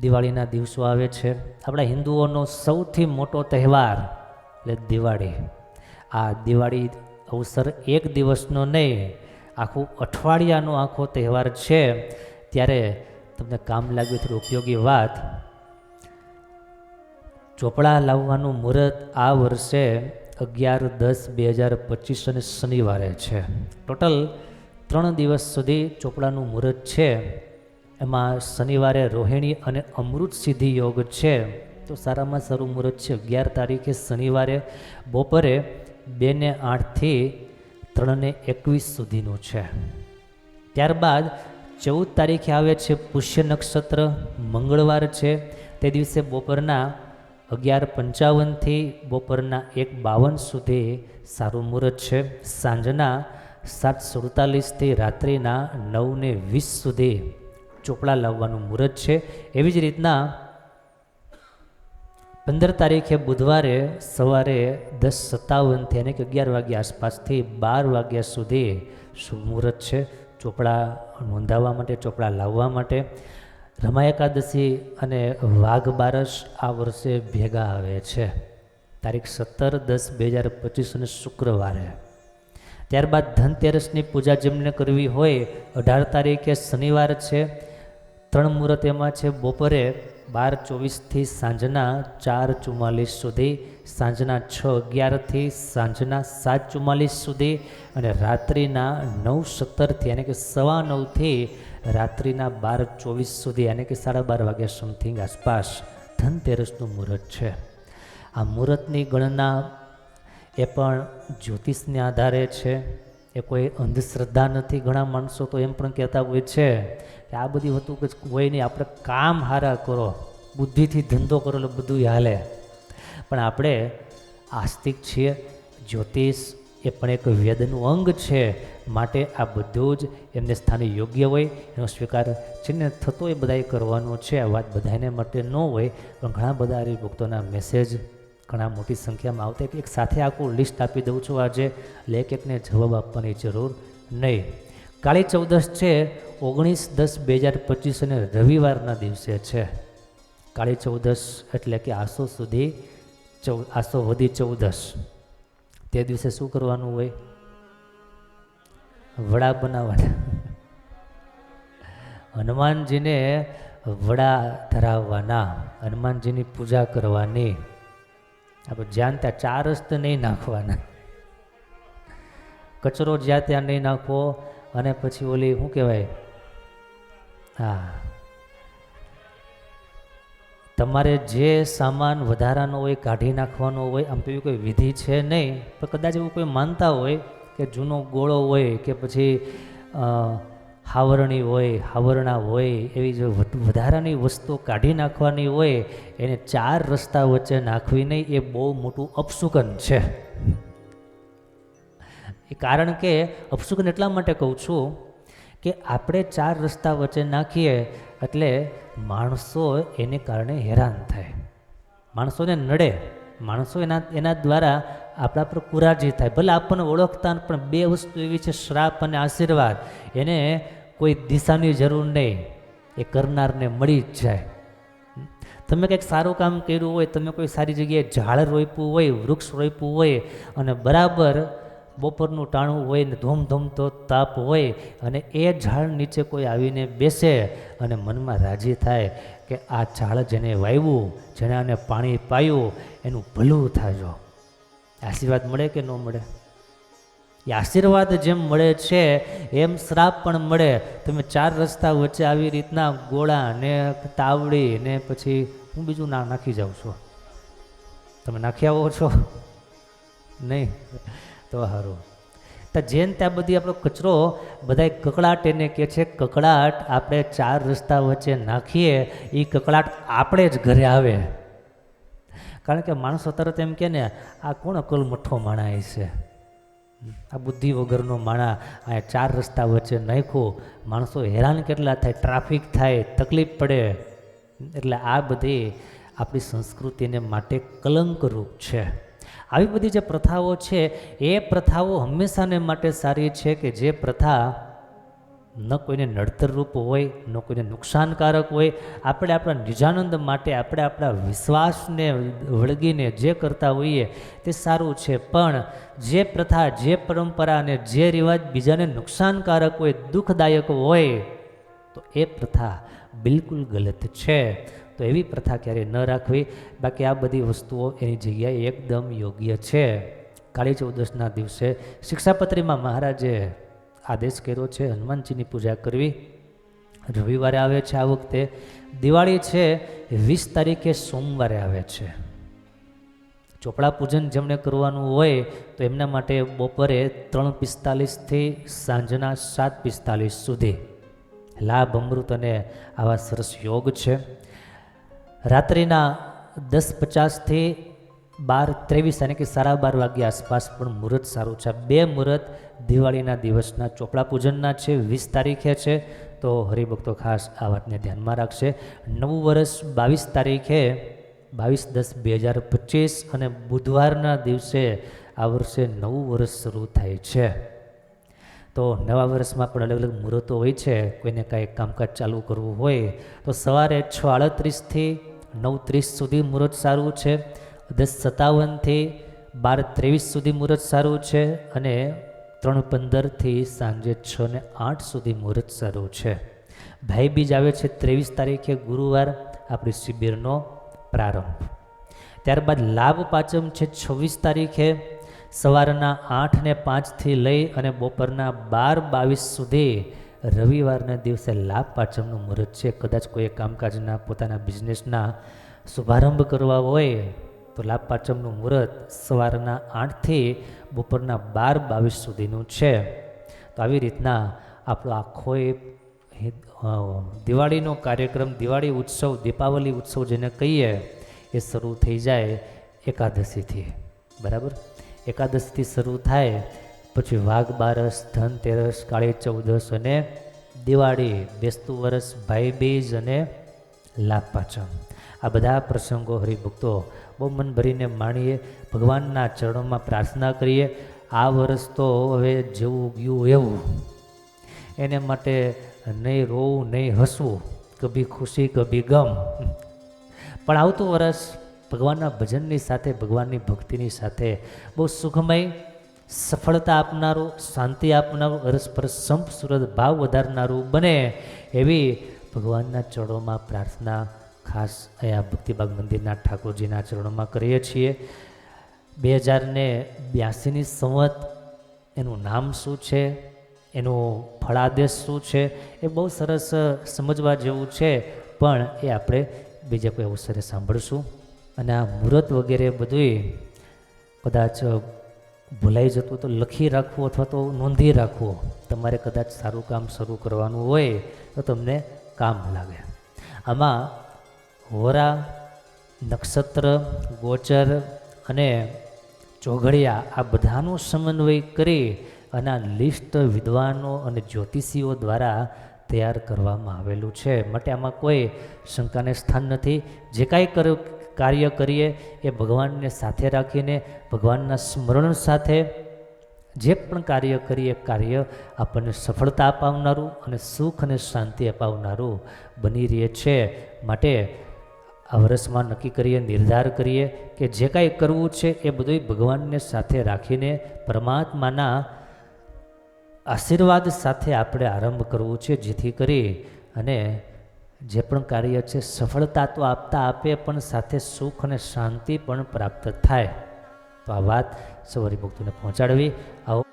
દિવાળીના દિવસો આવે છે. આપણા હિન્દુઓનો સૌથી મોટો તહેવાર એટલે દિવાળી. આ દિવાળી અવસર એક દિવસનો નહીં, આખું અઠવાડિયાનો આખો તહેવાર છે. ત્યારે તમને કામ લાગ્યું થોડી ઉપયોગી વાત. ચોપડા લાવવાનું મુહૂર્ત આ વર્ષે અગિયાર, દસ, બે હજાર પચીસ અને શનિવારે છે. ટોટલ ત્રણ દિવસ સુધી ચોપડાનું મુહૂર્ત છે. એમાં શનિવારે રોહિણી અને અમૃત સિદ્ધિ યોગ છે. તો સારામાં સારું મુહૂર્ત છે. અગિયાર તારીખે શનિવારે બપોરે બે ને આઠથી ત્રણ ને એકવીસ સુધીનું છે. ત્યારબાદ ચૌદ તારીખે આવે છે પુષ્ય નક્ષત્ર, મંગળવાર છે. તે દિવસે બપોરના અગિયાર પંચાવનથી બપોરના એક બાવન સુધી સારું મુહૂર્ત છે. સાંજના સાત સુડતાલીસથી રાત્રિના નવને વીસ સુધી ચોપડા લાવવાનું મુહૂર્ત છે. એવી જ રીતના પંદર તારીખે બુધવારે સવારે દસ સત્તાવનથી અને અગિયાર વાગ્યા આસપાસથી બાર વાગ્યા સુધી શુભ મુહૂર્ત છે. ચોપડા નોંધાવવા માટે, ચોપડા લાવવા માટે. રમા એકાદશી અને વાઘ બારસ આ વર્ષે ભેગા આવે છે. તારીખ સત્તર દસ બે હજાર પચીસ અને શુક્રવારે. ત્યારબાદ ધનતેરસની પૂજા જેમને કરવી હોય, અઢાર તારીખે શનિવાર છે. ત્રણ મુહૂર્ત એમાં છે. બપોરે બાર ચોવીસથી સાંજના ચાર ચુમ્માલીસ સુધી, સાંજના છ અગિયારથી સાંજના સાત ચુમ્માલીસ સુધી અને રાત્રિના નવ સત્તરથી યાની કે સવા નવથી રાત્રિના બાર ચોવીસ સુધી યાની કે સાડા બાર વાગ્યા સમથિંગ આસપાસ ધનતેરસનું મુહૂર્ત છે. આ મુહૂર્તની ગણના એ પણ જ્યોતિષને આધારે છે. એ કોઈ અંધશ્રદ્ધા નથી. ઘણા માણસો તો એમ પણ કહેતા હોય છે કે આ બધી હતું કે કોઈ નહીં, આપણે કામ હારા કરો, બુદ્ધિથી ધંધો કરો એટલે બધું હાલે. પણ આપણે આસ્તિક છીએ, જ્યોતિષ એ પણ એક વેદનું અંગ છે. માટે આ બધું જ એમને સ્થાને યોગ્ય હોય, એનો સ્વીકાર છે ને થતો એ બધાએ કરવાનો છે. આ વાત બધાને માટે ન હોય, પણ ઘણા બધા હરિભક્તોના મેસેજ ઘણા મોટી સંખ્યામાં આવતા એક સાથે આખું લિસ્ટ આપી દઉં છું. આજે લેખ એકને જવાબ આપવાની જરૂર નહીં. કાળી ચૌદશ છે, ઓગણીસ દસ બે હજાર પચીસ અને રવિવારના દિવસે છે. કાળી ચૌદશ એટલે કે આસો સુધી ચૌ, આસો વધી ચૌદશ. તે દિવસે શું કરવાનું હોય? વડા બનાવવાના. હનુમાનજીને વડા ધરાવવાના. હનુમાનજીની પૂજા કરવાની. આપણે જ્યાં ત્યાં ચાર રસ્ત નહીં નાખવાના કચરો જ્યાં ત્યાં નહીં નાખવો અને પછી ઓલી શું કહેવાય હા તમારે જે સામાન વધારાનો હોય કાઢી નાખવાનો હોય આમ એવી કોઈ વિધિ છે નહીં પણ કદાચ એવું કોઈ માનતા હોય કે જૂનો ગોળો હોય કે પછી હાવરણી હોય, હાવરણા હોય, એવી જો વધ- વધારાની વસ્તુ કાઢી નાખવાની હોય, એને ચાર રસ્તા વચ્ચે નાખવી નહીં એ બહુ મોટું અપશુકન છે. કારણ કે અપશુકન એટલા માટે કહું છું કે આપણે ચાર રસ્તા વચ્ચે નાખીએ એટલે માણસો એને કારણે હેરાન થાય. માણસોને નડે. માણસો એના એના દ્વારા આપણા પર કુરાજી થાય. ભલે આપણને ઓળખતા પણ બે વસ્તુ એવી છે, શ્રાપ અને આશીર્વાદ. એને કોઈ દિશાની જરૂર નહીં. એ કરનારને મળી જ જાય. તમે કંઈક સારું કામ કર્યું હોય, તમે કોઈ સારી જગ્યાએ ઝાડ રોપ્યું હોય, વૃક્ષ રોપ્યું હોય, અને બરાબર બપોરનું ટાણું હોય ને ધૂમધૂમતો તાપ હોય, અને એ ઝાડ નીચે કોઈ આવીને બેસે અને મનમાં રાજી થાય કે આ ઝાડ જેને વાવ્યું, જેને આને પાણી પાયું, એનું ભલું થાજો આશીર્વાદ મળે કે ન મળે? એ આશીર્વાદ જેમ મળે છે, એમ શ્રાપ પણ મળે. તમે ચાર રસ્તા વચ્ચે આવી રીતના ગોળા ને તાવડી ને પછી હું બીજું ના નાખી જાઉં છું. તમે નાખી આવો છો? નહીં? તો સારું તો જેન ત્યાં બધી આપણો કચરો બધા કકડાટ એને કહે છે, કકડાટ આપણે ચાર રસ્તા વચ્ચે નાખીએ એ કકડાટ આપણે જ ઘરે આવે. કારણ કે માણસો તરત એમ કે ને, આ કોણ અકલ મઠ્ઠો માણા છે? આ બુદ્ધિ વગરનો માણા, આ ચાર રસ્તા વચ્ચે નાખ્યો માણસો હેરાન કેટલા થાય, ટ્રાફિક થાય, તકલીફ પડે. એટલે આ બધી આપણી સંસ્કૃતિને માટે કલંકરૂપ છે. આવી બધી જે પ્રથાઓ છે, એ પ્રથાઓ હંમેશાને માટે સારી છે કે જે પ્રથા ન કોઈને નડતરરૂપ હોય, ન કોઈને નુકસાનકારક હોય, આપણે આપણા નિજાનંદ માટે, આપણે આપણા વિશ્વાસને વળગીને જે કરતા હોઈએ તે સારું છે. પણ જે પ્રથા, જે પરંપરા અને જે રિવાજ બીજાને નુકસાનકારક હોય, દુઃખદાયક હોય, તો એ પ્રથા બિલકુલ ગલત છે. તો એવી પ્રથા ક્યારેય ન રાખવી? બાકી આ બધી વસ્તુઓ એની જગ્યાએ એકદમ યોગ્ય છે. કાળી ચૌદસના દિવસે શિક્ષાપત્રીમાં મહારાજે આદેશ કર્યો છે, હનુમાનજીની પૂજા કરવી. રવિવારે આવે છે આ વખતે. દિવાળી છે, વીસ તારીખે સોમવારે આવે છે. ચોપડા પૂજન જેમણે કરવાનું હોય, તો એમના માટે બપોરે ત્રણ પિસ્તાલીસથી સાંજના સાત પિસ્તાલીસ સુધી. લાભ, અમૃત અને આવા સરસ યોગ છે. રાત્રિના દસ પચાસથી બાર ત્રેવીસ અને કે સાડા બાર વાગ્યા આસપાસ પણ મુહૂર્ત સારું છે. બે મુહૂર્ત દિવાળીના દિવસના, ચોપડા પૂજનના છે, વીસ તારીખે છે. તો હરિભક્તો ખાસ આ વાતને ધ્યાનમાં રાખશે. નવું વર્ષ બાવીસ તારીખે, બાવીસ દસ બે હજાર પચીસ અને બુધવારના દિવસે આ વર્ષે નવું વર્ષ શરૂ થાય છે. તો નવા વર્ષમાં પણ અલગ અલગ મુહૂર્તો હોય છે. કોઈને કાંઈ કામકાજ ચાલુ કરવું હોય તો સવારે છ આડત્રીસથી નવ ત્રીસ સુધી મુહૂર્ત સારું છે. દસ સત્તાવનથી બાર ત્રેવીસ સુધી મુહૂર્ત સારું છે અને ત્રણ પંદરથી સાંજે છ ને આઠ સુધી મુહૂર્ત સારું છે. ભાઈ બીજ આવે છે ત્રેવીસ તારીખે ગુરુવાર, આપણી શિબિરનો પ્રારંભ. ત્યારબાદ લાભ પાચમ છે છવ્વીસ તારીખે, સવારના આઠ ને પાંચથી લઈ અને બપોરના બાર બાવીસ સુધી રવિવારના દિવસે લાભ પાચમનું મુહૂર્ત છે. કદાચ કોઈ કામકાજના, પોતાના બિઝનેસના શુભારંભ કરવા હોય તો લાભ પાંચમનું મુહૂર્ત સવારના આઠથી બપોરના બાર બાવીસ સુધીનું છે. તો આવી રીતના આપણો આખો એ દિવાળીનો કાર્યક્રમ, દિવાળી ઉત્સવ, દીપાવલી ઉત્સવ જેને કહીએ, એ શરૂ થઈ જાય એકાદશીથી. બરાબર? એકાદશીથી શરૂ થાય, પછી વાઘ બારસ ધનતેરસ કાળી ચૌદસ અને દિવાળી, બેસતું વરસ ભાઈ બીજ અને લાભ પાચમ આ બધા પ્રસંગો હરિભક્તો બહુ મન ભરીને માણીએ, ભગવાનના ચરણોમાં પ્રાર્થના કરીએ, આ વર્ષ તો હવે જેવું ગયું એવું. એને માટે નહીં રોવું, નહીં હસવું, કભી ખુશી, કભી ગમ. પણ આવતું વર્ષ ભગવાનના ભજનની સાથે, ભગવાનની ભક્તિની સાથે બહુ સુખમય, સફળતા આપનારું, શાંતિ આપનારું પરસ્પર સંપ સુરત ભાવ વધારનારું બને એવી ભગવાનના ચરણોમાં પ્રાર્થના ખાસ અહીંયા ભક્તિબાગ મંદિરના ઠાકોરજીના ચરણોમાં કરીએ છીએ. બે હજાર ને બ્યાસીની સંવત, એનું નામ શું છે? એનો ફળાદેશ શું છે? એ બહુ સરસ સમજવા જેવું છે, પણ એ આપણે બીજા કોઈ અવસરે સાંભળશું. અને આ મુહૂર્ત વગેરે બધુંય કદાચ ભૂલાઈ જતું તો લખી રાખવું અથવા તો નોંધી રાખવું. તમારે કદાચ સારું કામ શરૂ કરવાનું હોય તો તમને કામ લાગે. આમાં હોરા નક્ષત્ર, ગોચર અને ચોઘડિયા આ બધાનો સમન્વય કરી અને આ લિસ્ટ વિદ્વાનો અને જ્યોતિષીઓ દ્વારા તૈયાર કરવામાં આવેલું છે. માટે આમાં કોઈ શંકાને સ્થાન નથી. જે કાંઈ કર, કાર્ય કરીએ એ ભગવાનને સાથે રાખીને, ભગવાનના સ્મરણ સાથે જે પણ કાર્ય કરીએ કાર્ય આપણને સફળતા અપાવનારું અને સુખ અને શાંતિ અપાવનારું બની રહે છે. માટે આ વર્ષમાં નક્કી કરીએ, નિર્ધાર કરીએ કે જે કાંઈ કરવું છે એ બધું ભગવાનને સાથે રાખીને પરમાત્માના આશીર્વાદ સાથે આપણે આરંભ કરવું છે, જેથી કરી અને જે પણ કાર્ય છે, સફળતા તો આપતા આપે, પણ સાથે સુખ અને શાંતિ પણ પ્રાપ્ત થાય. તો આ વાત સવારી ભક્તોને પહોંચાડવી. આવો